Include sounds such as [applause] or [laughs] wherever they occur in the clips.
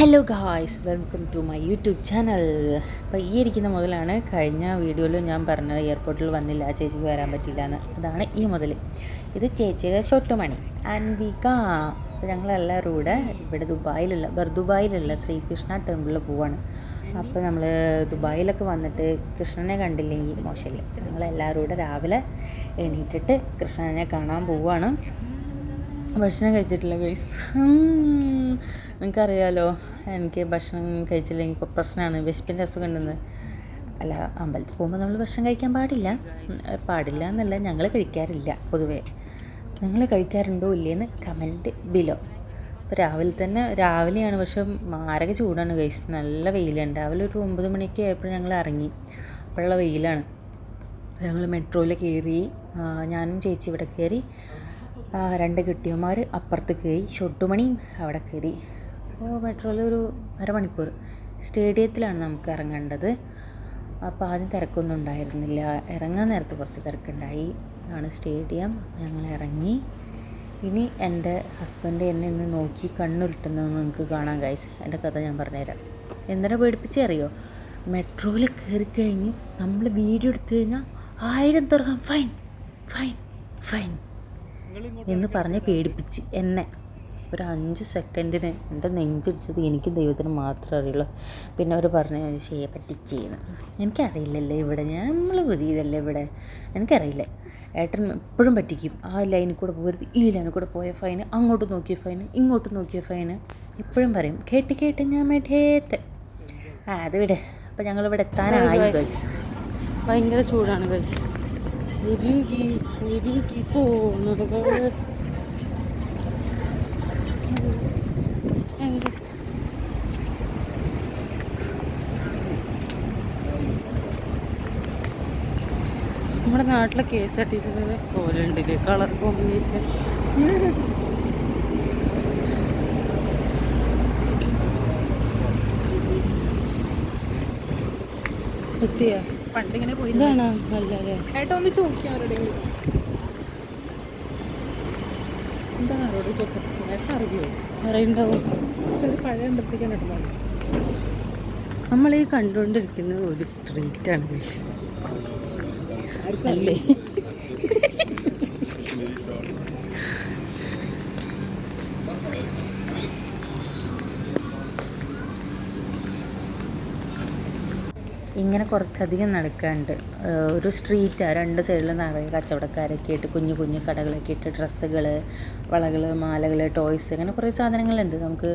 Hello guys welcome to my YouTube channel അപ്പോൾ ഈ ഇരിക്കുന്ന മുതലാണ് കഴിഞ്ഞ വീഡിയോയിൽ ഞാൻ പറഞ്ഞ എയർപോർട്ടിൽ വന്നില്ല ചേച്ചിക്ക് വരാൻ പറ്റില്ല എന്ന്. അതാണ് ഈ മുതൽ ഇത് ചേച്ചിയുടെ ഷോട്ട് ഷൊട്ടുമണി അൻവിക. അപ്പോൾ ഞങ്ങളെല്ലാവരും കൂടെ ഇവിടെ ദുബായിലുള്ള ബർദുബായിലുള്ള ശ്രീകൃഷ്ണ ടെമ്പിളിൽ പോവാണ്. അപ്പോൾ നമ്മൾ ദുബായിലൊക്കെ വന്നിട്ട് കൃഷ്ണനെ കണ്ടില്ലെങ്കിൽ മോശമില്ല ഞങ്ങളെല്ലാവരും കൂടെ രാവിലെ എണീറ്റിട്ട് കൃഷ്ണനെ കാണാൻ പോവാണ്. ഭക്ഷണം കഴിച്ചിട്ടില്ല ഗൈസ് നിങ്ങൾക്കറിയാലോ എനിക്ക് ഭക്ഷണം കഴിച്ചില്ലെങ്കിൽ പ്രശ്നമാണ് വിശപ്പിന്റെ അസുഖം ഉണ്ടെന്ന്. അല്ല അമ്പലത്തിൽ പോകുമ്പോൾ നമ്മൾ ഭക്ഷണം കഴിക്കാൻ പാടില്ല. പാടില്ല എന്നല്ല ഞങ്ങൾ കഴിക്കാറില്ല പൊതുവേ. നിങ്ങൾ കഴിക്കാറുണ്ടോ ഇല്ലേന്ന് കമന്റ് ബിലോ അപ്പോൾ രാവിലെ തന്നെ രാവിലെയാണ് പക്ഷെ മാരക ചൂടാണ് ഗൈസ് നല്ല വെയിലാണ് രാവിലെ ഒരു ഒമ്പത് മണിക്ക് ആയപ്പോൾ ഞങ്ങൾ ഇറങ്ങി. അപ്പോഴുള്ള വെയിലാണ്. ഞങ്ങൾ മെട്രോയിൽ കയറി ഞാനും ചേച്ചി ഇവിടെ കയറി രണ്ട് കെട്ടിയന്മാർ അപ്പുറത്ത് കയറി ഷൊട്ടുമണിയും അവിടെ കയറി അപ്പോൾ മെട്രോയിൽ ഒരു അരമണിക്കൂർ. സ്റ്റേഡിയത്തിലാണ് നമുക്ക് ഇറങ്ങേണ്ടത്. അപ്പോൾ ആദ്യം തിരക്കൊന്നും ഉണ്ടായിരുന്നില്ല. ഇറങ്ങാൻ നേരത്ത് കുറച്ച് തിരക്കുണ്ടായി. ആണ് സ്റ്റേഡിയം. ഞങ്ങൾ ഇറങ്ങി. ഇനി എന്റെ ഹസ്ബൻഡ് എന്നെ ഇന്ന് നോക്കി കണ്ണുരുട്ടുന്നത് നിങ്ങൾക്ക് കാണാൻ ഗൈസ് എന്റെ കഥ ഞാൻ പറഞ്ഞുതരാം. എന്തിനാ പേടിപ്പിച്ചറിയോ മെട്രോയിൽ കയറി കഴിഞ്ഞ് നമ്മൾ വീഡിയോ എടുത്തു കഴിഞ്ഞാൽ ആയിരം തുറക്കാം ഫൈൻ ഫൈൻ ഫൈൻ എന്ന് പറഞ്ഞ് പേടിപ്പിച്ച് എന്നെ. ഒരു അഞ്ച് സെക്കൻഡിന് എന്റെ നെഞ്ചിടിച്ചത് എനിക്ക് ദൈവത്തിന് മാത്രമേ അറിയുള്ളൂ. പിന്നെ അവർ പറഞ്ഞു ശേ പറ്റിച്ചെന്ന്. എനിക്കറിയില്ലല്ലേ ഇവിടെ. ഞാൻ നമ്മൾ പുതിയതല്ലേ ഇവിടെ? എനിക്കറിയില്ല. ഏട്ടൻ എപ്പോഴും പറ്റിക്കും. ആ ലൈനിൽ കൂടെ പോകരുത് ഈ ലൈനിൽ കൂടെ പോയ ഫൈന് അങ്ങോട്ട് നോക്കിയ ഫൈന് ഇങ്ങോട്ട് നോക്കിയ ഫൈന് എപ്പോഴും പറയും കേട്ട് കേട്ട് ഞാൻ മേഠേത്ത് ആ അത് വിടെ. അപ്പം ഞങ്ങളിവിടെ എത്താനായി guys. ഭയങ്കര ചൂടാണ് ഗൈസ് ഒഴുകി ഒഴുകി പോകുന്നത് надо говорить. നമ്മുടെ നാട്ടിലെ K S R T C പോലുണ്ട് കളർ കോമ്പിനേഷൻ. എത്തിയ പണ്ടിങ്ങനെ പോയി ഏട്ടാ ഒന്ന് ചോദിക്കാം ഏട്ടാ അറിയോ? അറിയണ്ടാവും പഴയ നമ്മൾ ഈ കണ്ടുകൊണ്ടിരിക്കുന്ന ഒരു സ്ട്രീറ്റ് ആണ്. guys. അല്ലേ? ഇങ്ങനെ കുറച്ചധികം നടക്കാണ്ട് ഒരു സ്ട്രീറ്റാണ് രണ്ട് സൈഡിലും നിറയെ കച്ചവടക്കാരൊക്കെ ആയിട്ട് കുഞ്ഞു കുഞ്ഞു കടകളൊക്കെ ഇട്ട് ഡ്രസ്സുകൾ വളകൾ മാലകൾ ടോയ്സ് അങ്ങനെ കുറേ സാധനങ്ങളുണ്ട്. നമുക്ക്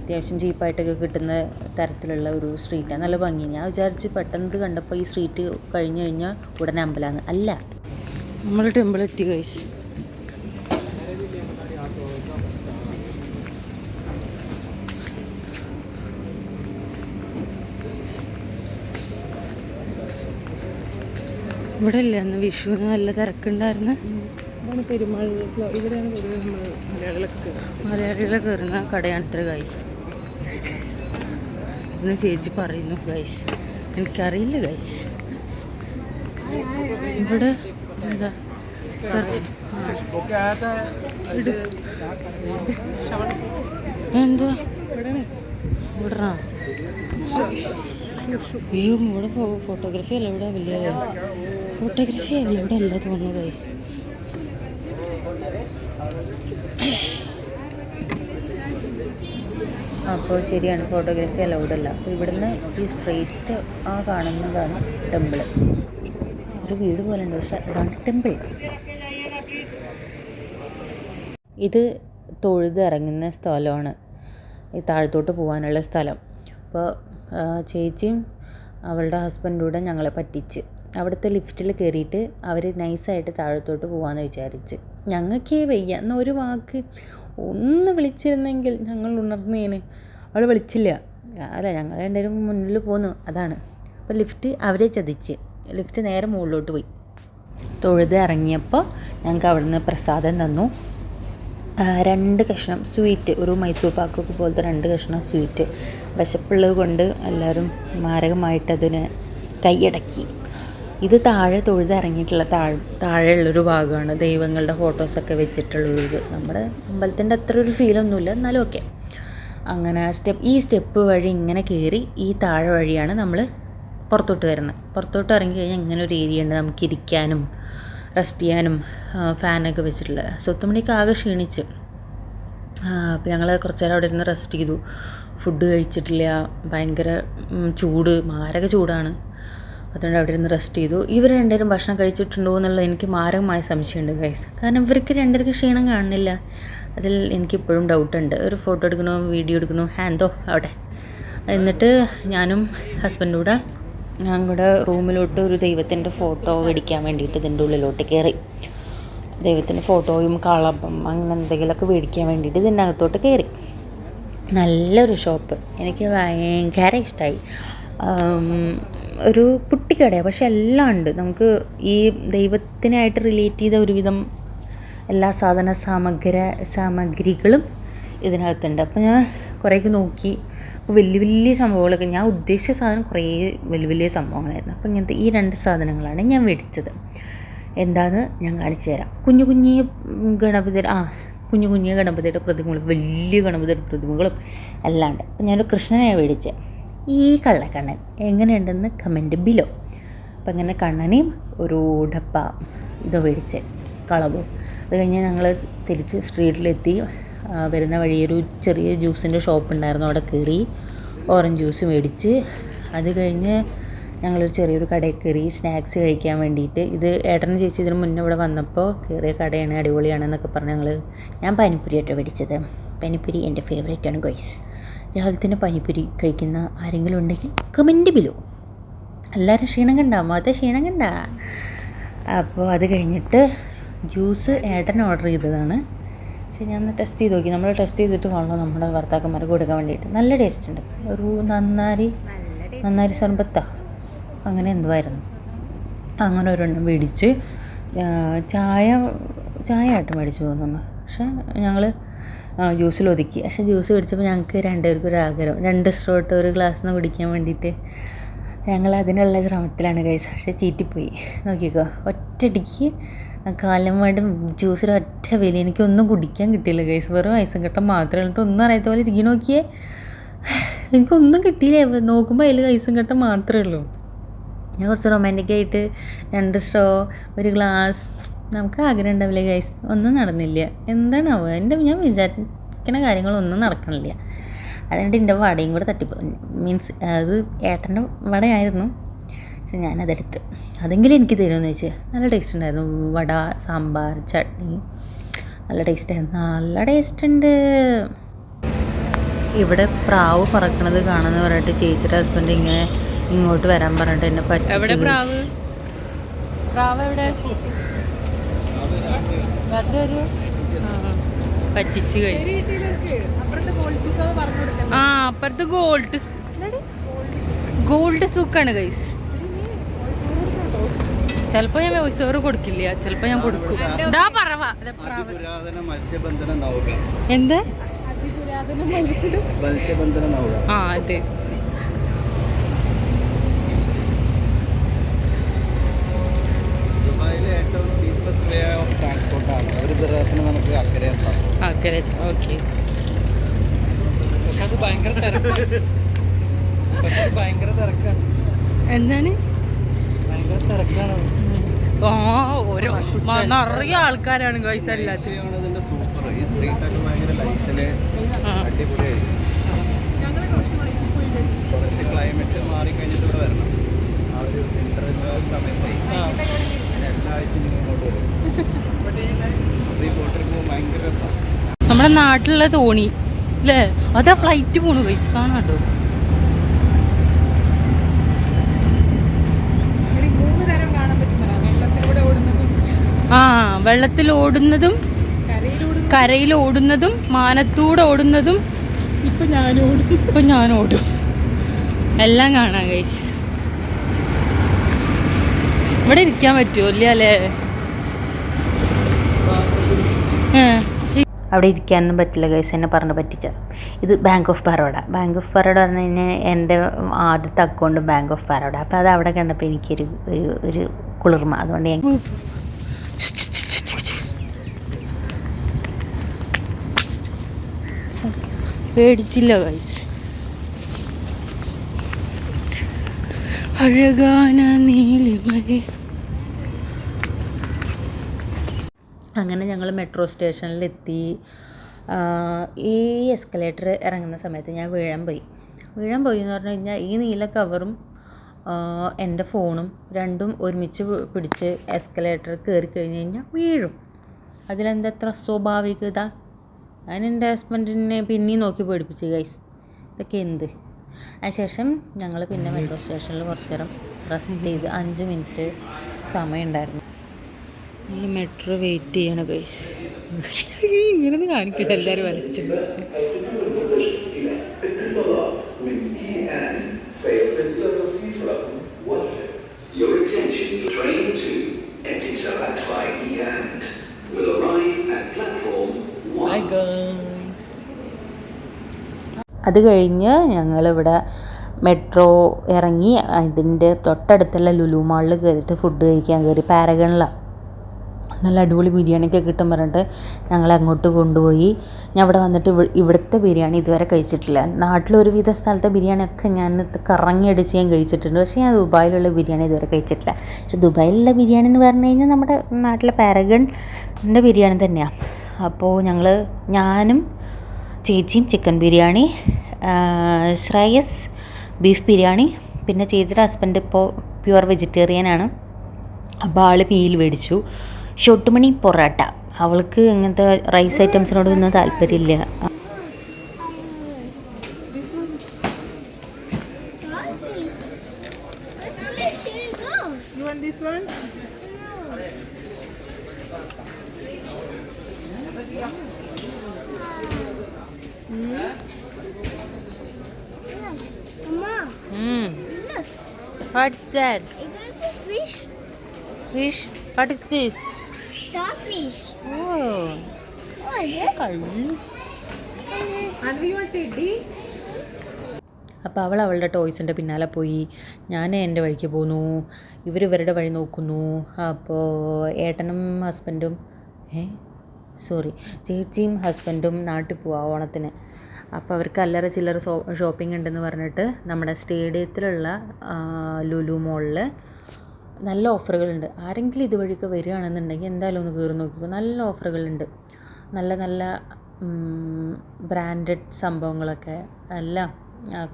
അത്യാവശ്യം ചീപ്പായിട്ടൊക്കെ കിട്ടുന്ന തരത്തിലുള്ള ഒരു സ്ട്രീറ്റാണ് നല്ല ഭംഗി. ഞാൻ വിചാരിച്ച് പെട്ടെന്ന് കണ്ടപ്പോൾ ഈ സ്ട്രീറ്റ് കഴിഞ്ഞ് കഴിഞ്ഞാൽ ഉടനെ അമ്പലമാണ് അല്ല. നമ്മൾ ടെമ്പിൾ എത്തി കഴിച്ച് ഇവിടെ അല്ലേ അന്ന് വിഷുവിന് നല്ല തിരക്കുണ്ടായിരുന്നു. ഇതാണ് പെരുമാൾ ഇവിടെയാണ് പൊതുവെ നമ്മൾ മലയാളികളൊക്കെ കയറുന്നത്. മലയാളികളെ കയറുന്ന കടയാണ് ഇത്ര ഗൈസ് എന്ന് ചേച്ചി പറയുന്നു ഗൈസ് എനിക്കറിയില്ല ഗൈസ് ഇവിടെ എന്താ? ഇവിടെയാണ്. ഇവിടാ. അയ്യോ ഇവിടെ ഫോട്ടോഗ്രാഫി അല്ല ഇവിടെ വലിയ ഫോട്ടോഗ്രാഫി ഇവിടെ അല്ല തോന്നുന്നു ഗൈസ് അപ്പോൾ ശരിയാണ് ഫോട്ടോഗ്രാഫി അലൗഡ് അല്ല. അപ്പോൾ ഇവിടുന്ന് ഈ സ്ട്രെയിറ്റ് ആ കാണുന്നതാണ് ടെമ്പിൾ ഒരു വീട് പോലെ ഉണ്ട് പക്ഷേ അതാണ് ടെമ്പിൾ ഇത് തൊഴുത് ഇറങ്ങുന്ന സ്ഥലമാണ്. ഈ താഴത്തോട്ട് പോകാനുള്ള സ്ഥലം. അപ്പോൾ ചേച്ചിയും അവളുടെ ഹസ്ബൻഡും കൂടെ ഞങ്ങളെ പറ്റിച്ച്. അവിടുത്തെ ലിഫ്റ്റിൽ കയറിയിട്ട് അവർ നൈസായിട്ട് താഴത്തോട്ട് പോകാമെന്ന് വിചാരിച്ച്. ഞങ്ങൾക്ക് വയ്യ. എന്ന ഒരു വാക്ക്. ഒന്ന് വിളിച്ചിരുന്നെങ്കിൽ ഞങ്ങൾ ഉണർന്നേന്. അവൾ വിളിച്ചില്ല. അല്ല ഞങ്ങൾ രണ്ടുപേരും മുന്നിൽ പോന്നു. അതാണ്. അപ്പോൾ ലിഫ്റ്റ് അവരെ ചതിച്ച്. ലിഫ്റ്റ് നേരെ മുകളിലോട്ട് പോയി. തൊഴുത് ഇറങ്ങിയപ്പോൾ ഞങ്ങൾക്ക് അവിടുന്ന് പ്രസാദം തന്നു. രണ്ട് കഷ്ണം സ്വീറ്റ്. ഒരു മൈസൂർ പാക്കൊക്കെ പോലത്തെ രണ്ട് കഷ്ണം സ്വീറ്റ്. വിശപ്പുള്ളത് കൊണ്ട് എല്ലാവരും മാരകമായിട്ട് അതിനെ കൈയടക്കി. ഇത് താഴെ തൊഴുത് ഇറങ്ങിയിട്ടുള്ള താഴെ താഴെയുള്ളൊരു ഭാഗമാണ്. ദൈവങ്ങളുടെ ഫോട്ടോസൊക്കെ വെച്ചിട്ടുള്ളൊരു നമ്മുടെ അമ്പലത്തിന്റെ അത്ര ഒരു ഫീലൊന്നുമില്ല എന്നാലും ഓക്കെ അങ്ങനെ ആ സ്റ്റെപ്പ് ഈ സ്റ്റെപ്പ് വഴി ഇങ്ങനെ കയറി ഈ താഴെ വഴിയാണ് നമ്മൾ പുറത്തോട്ട് വരുന്നത്. പുറത്തോട്ട് ഇറങ്ങി കഴിഞ്ഞാൽ ഇങ്ങനെ ഒരു ഏരിയ ഉണ്ട്. നമുക്ക് ഇരിക്കാനും റെസ്റ്റ് ചെയ്യാനും ഫാനൊക്കെ വെച്ചിട്ടുള്ള. സ്വത്തുമണിക്ക് ആകെ ക്ഷീണിച്ച്. അപ്പോൾ ഞങ്ങൾ കുറച്ച് നേരം അവിടെ ഇരുന്ന് റെസ്റ്റ് ചെയ്തു. ഫുഡ് കഴിച്ചിട്ടില്ല. ഭയങ്കര ചൂട്. മാരക ചൂടാണ്. അതുകൊണ്ട് അവിടെ ഇരുന്ന് റെസ്റ്റ് ചെയ്തു. ഇവർ രണ്ടുപേരും ഭക്ഷണം കഴിച്ചിട്ടുണ്ടോ എന്നുള്ളത് എനിക്ക് മാരകമായ സംശയമുണ്ട് ഗൈസ് കാരണം ഇവർക്ക് രണ്ടുപേർക്ക് ക്ഷീണം കാണുന്നില്ല. അതിൽ എനിക്കിപ്പോഴും ഡൗട്ടുണ്ട് ഒരു ഫോട്ടോ എടുക്കണോ വീഡിയോ എടുക്കണോ? ഹാൻഡോ അവിടെ. എന്നിട്ട് ഞാനും ഹസ്ബൻഡും കൂടെ ഞാൻ കൂടെ റൂമിലോട്ട് ഒരു ദൈവത്തിന്റെ ഫോട്ടോ മേടിക്കാൻ വേണ്ടിയിട്ട് ഇതിന്റെ ഉള്ളിലോട്ട് കയറി ദൈവത്തിന്റെ ഫോട്ടോയും കളപ്പം അങ്ങനെ എന്തെങ്കിലുമൊക്കെ മേടിക്കാൻ വേണ്ടിയിട്ട് ഇതിന്റെ അകത്തോട്ട് കയറി നല്ലൊരു ഷോപ്പ് എനിക്ക് ഭയങ്കര ഇഷ്ടമായി ഒരു കുട്ടിക്കടയാണ് പക്ഷെ എല്ലാം ഉണ്ട്. നമുക്ക് ഈ ദൈവത്തിനായിട്ട് റിലേറ്റ് ചെയ്ത ഒരുവിധം എല്ലാ സാധന സാമഗ്ര സാമഗ്രികളും ഇതിനകത്തുണ്ട്. അപ്പോൾ ഞാൻ കുറേയൊക്കെ നോക്കി. അപ്പോൾ വലിയ വലിയ സംഭവങ്ങളൊക്കെ ഞാൻ ഉദ്ദേശിച്ച സാധനം കുറേ വലിയ വലിയ സംഭവങ്ങളായിരുന്നു. അപ്പോൾ ഇങ്ങനത്തെ ഈ രണ്ട് സാധനങ്ങളാണ് ഞാൻ മേടിച്ചത്. എന്താന്ന് ഞാൻ കാണിച്ചു തരാം. കുഞ്ഞു കുഞ്ഞു ഗണപതി ആ കുഞ്ഞു കുഞ്ഞു ഗണപതിയുടെ പ്രതിമകളും വലിയ ഗണപതിയുടെ പ്രതിമകളും എല്ലാം ഉണ്ട്. അപ്പം ഞാനൊരു കൃഷ്ണനെ മേടിച്ചത് ഈ കള്ളക്കണ്ണൻ എങ്ങനെയുണ്ടെന്ന് കമന്റ് ബിലോ അപ്പം ഇങ്ങനെ കണ്ണനെയും ഒരു ഡപ്പ ഇതോ മേടിച്ച് കളവും അത് കഴിഞ്ഞ് ഞങ്ങൾ തിരിച്ച് സ്ട്രീറ്റിലെത്തി വരുന്ന വഴി ഒരു ചെറിയ ജ്യൂസിന്റെ ഷോപ്പ് ഉണ്ടായിരുന്നു. അവിടെ കയറി ഓറഞ്ച് ജ്യൂസ് മേടിച്ച്. അത് കഴിഞ്ഞ് ഞങ്ങളൊരു ചെറിയൊരു കടയിൽ കയറി സ്നാക്സ് കഴിക്കാൻ വേണ്ടിയിട്ട്. ഇത് ഏട്ടനും ചേച്ചി ഇതിന് മുന്നേ ഇവിടെ വന്നപ്പോൾ കയറിയ കടയാണ് അടിപൊളിയാണെന്നൊക്കെ പറഞ്ഞ് ഞങ്ങൾ ഞാൻ പനിപ്പുരി ആട്ടോ മേടിച്ചത്. പനിപ്പുരി എന്റെ ഫേവറേറ്റ് ആണ് ഗോയ്സ് രാവിലെ പാനിപ്പൂരി കഴിക്കുന്ന ആരെങ്കിലും ഉണ്ടെങ്കിൽ കമന്റ് ബിലോ എല്ലാവരും ക്ഷീണം കണ്ട? മൊത്തം ക്ഷീണം കണ്ട? അപ്പോൾ അത് കഴിഞ്ഞിട്ട് ജ്യൂസ് ഏട്ടൻ ഓർഡർ ചെയ്തതാണ്. പക്ഷെ ഞാൻ ടെസ്റ്റ് ചെയ്ത് നോക്കി. നമ്മൾ ടെസ്റ്റ് ചെയ്തിട്ട് വേണം നമ്മുടെ ഭർത്താക്കന്മാർക്ക് കൊടുക്കാൻ വേണ്ടിയിട്ട്. നല്ല ടേസ്റ്റ് ഉണ്ട്. ഒരു നന്നാരി നന്നാരി സർബത്താ. അങ്ങനെ എന്തുമായിരുന്നു അങ്ങനെ ഒരെണ്ണം മേടിച്ച് ചായ ചായ ആയിട്ട് മേടിച്ചു തോന്നുന്നു. പക്ഷേ ഞങ്ങൾ ജ്യൂസിൽ ഒതുക്കി. പക്ഷെ ജ്യൂസ് മേടിച്ചപ്പോൾ ഞങ്ങൾക്ക് രണ്ടുപേർക്കും ഒരു ആഗ്രഹം. രണ്ട് സ്ട്രോട്ട് ഒരു ഗ്ലാസ് നിന്ന് കുടിക്കാൻ വേണ്ടിയിട്ട് ഞങ്ങൾ അതിനുള്ള ശ്രമത്തിലാണ് കൈസ് പക്ഷെ ചീറ്റിപ്പോയി. നോക്കിക്കോ ഒറ്റയടിക്ക് വേണ്ട ജ്യൂസിൽ ഒറ്റ വില എനിക്കൊന്നും കുടിക്കാൻ കിട്ടിയില്ല കൈസ് വെറും ഐസും കട്ട മാത്രമേ ഉള്ളൂ. ഒന്നും അറിയാത്ത പോലെ ഇരിക്കും നോക്കിയേ. എനിക്കൊന്നും കിട്ടിയില്ല. നോക്കുമ്പോൾ അതിൽ ഐസും കട്ട മാത്രമേ ഉള്ളൂ. ഞാൻ കുറച്ച് റൊമാന്റിക് ആയിട്ട് രണ്ട് സ്ട്രോ ഒരു ഗ്ലാസ് നമുക്ക് ആഗ്രഹം ഉണ്ടാവില്ല ഗൈസ് ഒന്നും നടന്നില്ല. എന്താണാവോ എന്റെ ഞാൻ വിചാരിക്കുന്ന കാര്യങ്ങളൊന്നും നടക്കണില്ല. അതുകൊണ്ട് എന്റെ വടയും കൂടെ തട്ടിപ്പോ മീൻസ് അത് ഏട്ടന്റെ വടയായിരുന്നു. പക്ഷെ ഞാനതെടുത്ത്. അതെങ്കിലും എനിക്ക് തരുമെന്ന് വെച്ച് നല്ല ടേസ്റ്റ് ഉണ്ടായിരുന്നു. വട സാമ്പാർ ചട്നി. നല്ല ടേസ്റ്റ് ആയിരുന്നു. നല്ല ടേസ്റ്റ് ഉണ്ട്. ഇവിടെ പ്രാവ് പറക്കണത് കാണുന്ന പറഞ്ഞിട്ട് ചേച്ചിയുടെ ഹസ്ബൻഡ് ഇങ്ങനെ ഇങ്ങോട്ട് വരാൻ പറഞ്ഞിട്ട് എന്നെ പറ്റി പ്രാവ് പ്രാവ് എവിടെ വെറുതെ ഒരു പറ്റിച്ച് കഴിച്ചു ആ അപ്പുറത്ത് ഗോൾഡ് ഗോൾഡ് സൂക്കാണ് കൈസ് ചിലപ്പോ ഞാൻ വോയിസ് ഓവർ കൊടുക്കില്ല. ചിലപ്പോ ഞാൻ കൊടുക്കും. ഇതാ പറവ. എന്ത്? ആ അതെ. ഒരു ദിവസത്തിന് നമുക്ക് അക്കരെ എത്താം. Okay okay. പക്ഷെ അത് ഭയങ്കര തിരക്കാണ് പക്ഷെ അത് ഭയങ്കര തിരക്കാണ് എന്താണ്? ഭയങ്കര തിരക്കാണ്. ആ നിറയെ ആൾക്കാരാണ് ഗൈസ് എല്ലാത്തിനും സൂപ്പർ ഈ ഭയങ്കര ലൈറ്റിൽ. അടിപൊളിയായിരിക്കും. കുറച്ച് ക്ലൈമറ്റ് മാറിക്കഴിഞ്ഞിട്ട് ഇവിടെ വരണം. ആ ഒരു വിന്റർ സമയത്ത് നമ്മുടെ നാട്ടിലുള്ള തോണി അല്ലേ അതാ ഫ്ലൈറ്റ് പോണു ഗൈസ് കാണാട്ടോ ആ വെള്ളത്തിൽ ഓടുന്നതും കരയിൽ ഓടുന്നതും. മാനത്തൂടെ ഓടുന്നതും. ഇപ്പൊ ഞാൻ ഓടും. ഇപ്പൊ ഞാൻ ഓടും. എല്ലാം കാണാൻ ഗൈസ് ഇവിടെ ഇരിക്കാൻ പറ്റുമോ ഇല്ല അല്ലേ അവിടെ ഇരിക്കാനൊന്നും പറ്റില്ല ഗൈസ് എന്നെ പറഞ്ഞ് പറ്റിച്ച. ഇത് bank of Baroda bank of Baroda പറഞ്ഞു കഴിഞ്ഞാൽ എന്റെ ആദ്യത്തെ അക്കൗണ്ട് ബാങ്ക് ഓഫ് ബറോഡ അപ്പോൾ അത് അവിടെ കണ്ടപ്പോൾ എനിക്കൊരു ഒരു ഒരു കുളിർമ. അതുകൊണ്ട് ഞാൻ പേടിച്ചില്ല ഗൈസ് അഴകാന നീലിമലേ അങ്ങനെ ഞങ്ങൾ മെട്രോ സ്റ്റേഷനിലെത്തി. ഈ എസ്കലേറ്റർ ഇറങ്ങുന്ന സമയത്ത് ഞാൻ വീഴാൻ പോയി. വീഴാൻ പോയി എന്ന് പറഞ്ഞു കഴിഞ്ഞാൽ ഈ നീല കവറും എന്റെ ഫോണും രണ്ടും ഒരുമിച്ച് പിടിച്ച് എസ്കലേറ്റർ കയറി കഴിഞ്ഞ് കഴിഞ്ഞാൽ വീഴും. അതിലെന്താ എത്ര സ്വാഭാവികത? ഞാൻ എന്റെ ഹസ്ബൻഡിനെ പിന്നെയും നോക്കി പേടിപ്പിച്ചു ഗൈസ് ഇതൊക്കെ എന്ത്? അതിനുശേഷം ഞങ്ങൾ പിന്നെ മെട്രോ സ്റ്റേഷനിൽ കുറച്ച് നേരം റെസ്റ്റ് ചെയ്ത് അഞ്ച് മിനിറ്റ് സമയം ഉണ്ടായിരുന്നു മെട്രോ വെയിറ്റ് ചെയ്യണ ഗൈസ് [laughs] ഇങ്ങനെ കാണിക്കില്ല എല്ലാവരും വരച്ചത് Your attention, train to Etisalat by അത് കഴിഞ്ഞ് ഞങ്ങളിവിടെ മെട്രോ ഇറങ്ങി അതിന്റെ തൊട്ടടുത്തുള്ള ലുലു മാളിൽ കയറിയിട്ട് ഫുഡ് കഴിക്കാൻ കയറി. പാരഗണിലാണ് നല്ല അടിപൊളി ബിരിയാണിയൊക്കെ കിട്ടും പറഞ്ഞിട്ട് ഞങ്ങളെ അങ്ങോട്ട് കൊണ്ടുപോയി. ഞാൻ ഇവിടെ വന്നിട്ട് ഇവി- ഇവിടുത്തെ ബിരിയാണി ഇതുവരെ കഴിച്ചിട്ടില്ല. നാട്ടിലൊരുവിധ സ്ഥലത്തെ ബിരിയാണിയൊക്കെ ഞാൻ കറങ്ങിയടിച്ച് ഞാൻ കഴിച്ചിട്ടുണ്ട്. പക്ഷേ ഞാൻ ദുബായിലുള്ള ബിരിയാണി ഇതുവരെ കഴിച്ചിട്ടില്ല. പക്ഷേ ദുബായിലുള്ള ബിരിയാണി എന്ന് പറഞ്ഞു കഴിഞ്ഞാൽ നമ്മുടെ നാട്ടിലെ പാരഗണിന്റെ ബിരിയാണി തന്നെയാണ് അപ്പോൾ ഞങ്ങൾ ഞാനും ചേച്ചിയും ചിക്കൻ ബിരിയാണി ശ്രേയസ് ബീഫ് ബിരിയാണി പിന്നെ ചേച്ചിയുടെ ഹസ്ബൻഡ് ഇപ്പോൾ പ്യുവർ വെജിറ്റേറിയൻ ആണ്. അപ്പോൾ ആൾ മീൽ മേടിച്ചു. ഷൊട്ടുമണി പൊറോട്ട. അവൾക്ക് ഇങ്ങനത്തെ റൈസ് ഐറ്റംസിനോട് ഒന്നും താല്പര്യമില്ല. What's that? It was a fish. Fish? What is this? Starfish. Oh. What is this? And we want this? അപ്പോൾ അവൾ അവളുടെ ടോയ്സിന്റെ പിന്നാലെ പോയി ഞാൻ എന്റെ വഴിക്ക് പോന്നു ഇവർ ഇവരുടെ വഴി നോക്കുന്നു അപ്പോൾ ഏട്ടനും ഹസ്ബൻഡും ഏ സോറി ചേച്ചിയും ഹസ്ബൻഡും നാട്ടിൽ പോവാ ഓണത്തിന് അപ്പോൾ അവർക്ക് അല്ലറ ചില്ലറ ഷോ ഷോപ്പിംഗ് ഉണ്ടെന്ന് പറഞ്ഞിട്ട് നമ്മുടെ സ്റ്റേഡിയത്തിലുള്ള ലുലു മോളിൽ നല്ല ഓഫറുകളുണ്ട് ആരെങ്കിലും ഇതുവഴിയൊക്കെ വരികയാണെന്നുണ്ടെങ്കിൽ എന്തായാലും ഒന്ന് കയറി നോക്കിക്കോ. നല്ല ഓഫറുകളുണ്ട് നല്ല നല്ല ബ്രാൻഡഡ് സംഭവങ്ങളൊക്കെ. എല്ലാം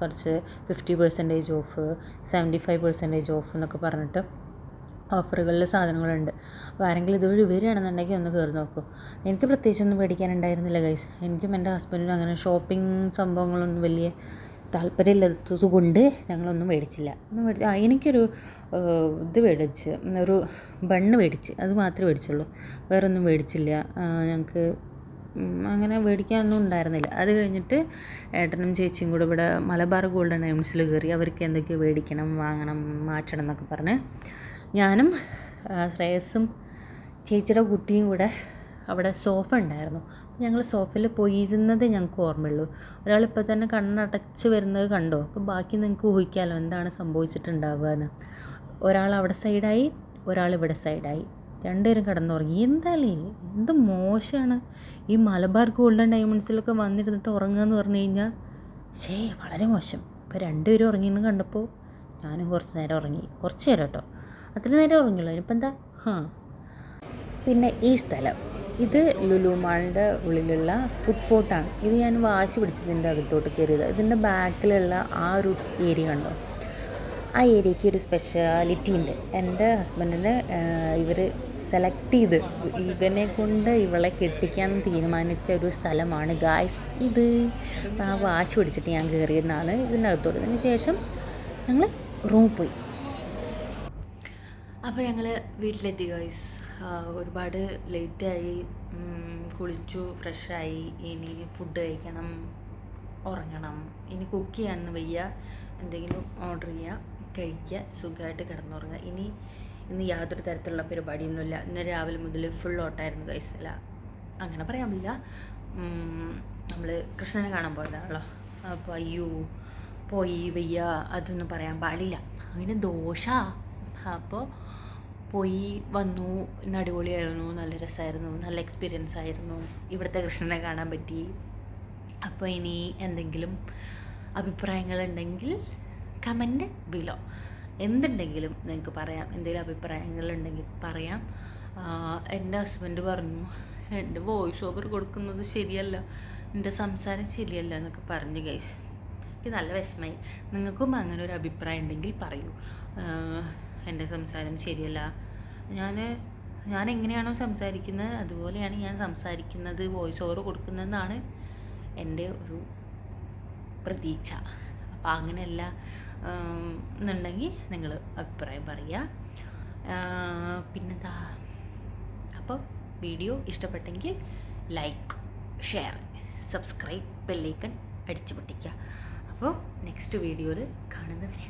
കുറച്ച് fifty percentage off seventy five percentage off എന്നൊക്കെ പറഞ്ഞിട്ട് ഓഫറുകളിൽ സാധനങ്ങളുണ്ട്. അപ്പോൾ ആരെങ്കിലും ഇതുവഴി വരികയാണെന്നുണ്ടെങ്കിൽ ഒന്ന് കയറി നോക്കൂ. എനിക്ക് പ്രത്യേകിച്ചൊന്നും പേടിക്കാനുണ്ടായിരുന്നില്ല ഗൈസ് എനിക്കും എന്റെ ഹസ്ബൻഡിനും അങ്ങനെ ഷോപ്പിംഗ് സംഭവങ്ങളൊന്നും വലിയ താല്പര്യമില്ലാത്തത് കൊണ്ട് ഞങ്ങളൊന്നും മേടിച്ചില്ല. ഒന്നും മേടിച്ച് ആ എനിക്കൊരു ഇത് മേടിച്ച് ഒരു ബണ്ണ് മേടിച്ച് അത് മാത്രമേ മേടിച്ചുള്ളൂ. വേറൊന്നും മേടിച്ചില്ല. ഞങ്ങൾക്ക് അങ്ങനെ മേടിക്കാനൊന്നും ഉണ്ടായിരുന്നില്ല. അത് കഴിഞ്ഞിട്ട് ഏട്ടനും ചേച്ചിയും കൂടെ ഇവിടെ മലബാർ ഗോൾഡൻ ഡയമണ്ട്സിൽ കയറി അവർക്ക് എന്തൊക്കെയോ മേടിക്കണം വാങ്ങണം മാറ്റണം എന്നൊക്കെ പറഞ്ഞ് ഞാനും ശ്രേയസ്സും ശ്രേയസും ചേച്ചിയുടെ കുട്ടിയും കൂടെ അവിടെ സോഫ ഉണ്ടായിരുന്നു. ഞങ്ങൾ സോഫയിൽ പോയിരുന്നതേ ഞങ്ങൾക്ക് ഓർമ്മയുള്ളൂ. ഒരാളിപ്പോൾ തന്നെ കണ്ണടച്ച് വരുന്നത് കണ്ടോ? അപ്പോൾ ബാക്കി നിങ്ങൾക്ക് ഊഹിക്കാമല്ലോ എന്താണ് സംഭവിച്ചിട്ടുണ്ടാവുക എന്ന് ഒരാൾ അവിടെ സൈഡായി ഒരാൾ ഇവിടെ സൈഡായി. രണ്ടുപേരും കിടന്നുറങ്ങി. എന്തായാലും എന്ത് മോശമാണ്. ഈ മലബാർ ഗോൾഡൻ ഡയമണ്ട്സിലൊക്കെ വന്നിരുന്നിട്ട് ഉറങ്ങുക എന്ന് പറഞ്ഞു കഴിഞ്ഞാൽ ശേ വളരെ മോശം. ഇപ്പോൾ രണ്ടുപേരും ഉറങ്ങിയെന്ന് കണ്ടപ്പോൾ ഞാനും കുറച്ച് നേരം ഉറങ്ങി. കുറച്ച് നേരം കേട്ടോ. അത്ര നേരം ഉറങ്ങിയുള്ളൂ അതിനിപ്പോൾ എന്താ? ഹാ. പിന്നെ ഈ സ്ഥലം. ഇത് ലുലു മാളിന്റെ ഉള്ളിലുള്ള ഫുഡ് ഫോർട്ടാണ്. ഇത് ഞാൻ വാശി പിടിച്ചതിന്റെ അകത്തോട്ട് കയറിയത്. ഇതിന്റെ ബാക്കിലുള്ള ആ ഒരു ഏരിയ കണ്ടോ? ആ ഏരിയയ്ക്ക് ഒരു സ്പെഷ്യാലിറ്റി ഉണ്ട്. എന്റെ ഹസ്ബൻഡിന് ഇവർ സെലക്ട് ചെയ്ത് ഇവനെ കൊണ്ട് ഇവളെ കെട്ടിക്കാൻ തീരുമാനിച്ച ഒരു സ്ഥലമാണ് ഗായ്സ് ഇത് ആ വാശി പിടിച്ചിട്ട് ഞാൻ കയറിയതാണ് ഇതിന്റെ അകത്തോട്ട് അതിന് ശേഷം ഞങ്ങൾ റൂം പോയി. അപ്പോൾ ഞങ്ങൾ വീട്ടിലെത്തി ഗൈസ് ഒരുപാട് ലേറ്റ് ആയി. കുളിച്ചു ഫ്രഷായി ഇനി ഫുഡ് കഴിക്കണം ഉറങ്ങണം. ഇനി കുക്ക് ചെയ്യാനൊന്നും വയ്യ. എന്തെങ്കിലും ഓർഡർ ചെയ്യുക കഴിക്കുക സുഖമായിട്ട് കിടന്നുറങ്ങുക. ഇനി ഇന്ന് യാതൊരു തരത്തിലുള്ള പരിപാടിയൊന്നുമില്ല. ഇന്ന് രാവിലെ മുതൽ ഫുൾ ഓട്ടായിരുന്നു അല്ല അങ്ങനെ പറയാൻ പറ്റില്ല. നമ്മൾ കൃഷ്ണനെ കാണാൻ പോയതാണല്ലോ. അപ്പോൾ അയ്യോ പോയി വയ്യ അതൊന്നും പറയാൻ പാടില്ല. അങ്ങനെ ദോഷ അപ്പോൾ പോയി വന്നു നടുപൊളിയായിരുന്നു നല്ല രസമായിരുന്നു നല്ല എക്സ്പീരിയൻസ് ആയിരുന്നു. ഇവിടുത്തെ കൃഷ്ണനെ കാണാൻ പറ്റി. അപ്പോൾ ഇനി എന്തെങ്കിലും അഭിപ്രായങ്ങളുണ്ടെങ്കിൽ കമന്റ് ബിലോ എന്തുണ്ടെങ്കിലും നിങ്ങൾക്ക് പറയാം. എന്തെങ്കിലും അഭിപ്രായങ്ങളുണ്ടെങ്കിൽ പറയാം. എന്റെ ഹസ്ബൻഡ് പറഞ്ഞു എന്റെ വോയിസ് ഓവർ കൊടുക്കുന്നത് ശരിയല്ല. എന്റെ സംസാരം ശരിയല്ല എന്നൊക്കെ പറഞ്ഞു ഗൈസ് എനിക്ക് നല്ല വിഷമമായി. നിങ്ങൾക്കും അങ്ങനെ ഒരു അഭിപ്രായം ഉണ്ടെങ്കിൽ പറയൂ. എന്റെ സംസാരം ശരിയല്ല. ഞാൻ ഞാൻ എങ്ങനെയാണോ സംസാരിക്കുന്നത് അതുപോലെയാണ് ഞാൻ സംസാരിക്കുന്നത് വോയിസ് ഓവർ കൊടുക്കുന്നതെന്നാണ് എന്റെ ഒരു പ്രതീക്ഷ. അപ്പോൾ അങ്ങനെയല്ല എന്നുണ്ടെങ്കിൽ നിങ്ങൾ അഭിപ്രായം പറയുക. പിന്നെന്താ? അപ്പോൾ വീഡിയോ ഇഷ്ടപ്പെട്ടെങ്കിൽ ലൈക്ക് ഷെയർ സബ്സ്ക്രൈബ് ബെല്ലൈക്കൺ അടിച്ചു പൊട്ടിക്കുക അപ്പോൾ നെക്സ്റ്റ് വീഡിയോയിൽ കാണുന്നതിന്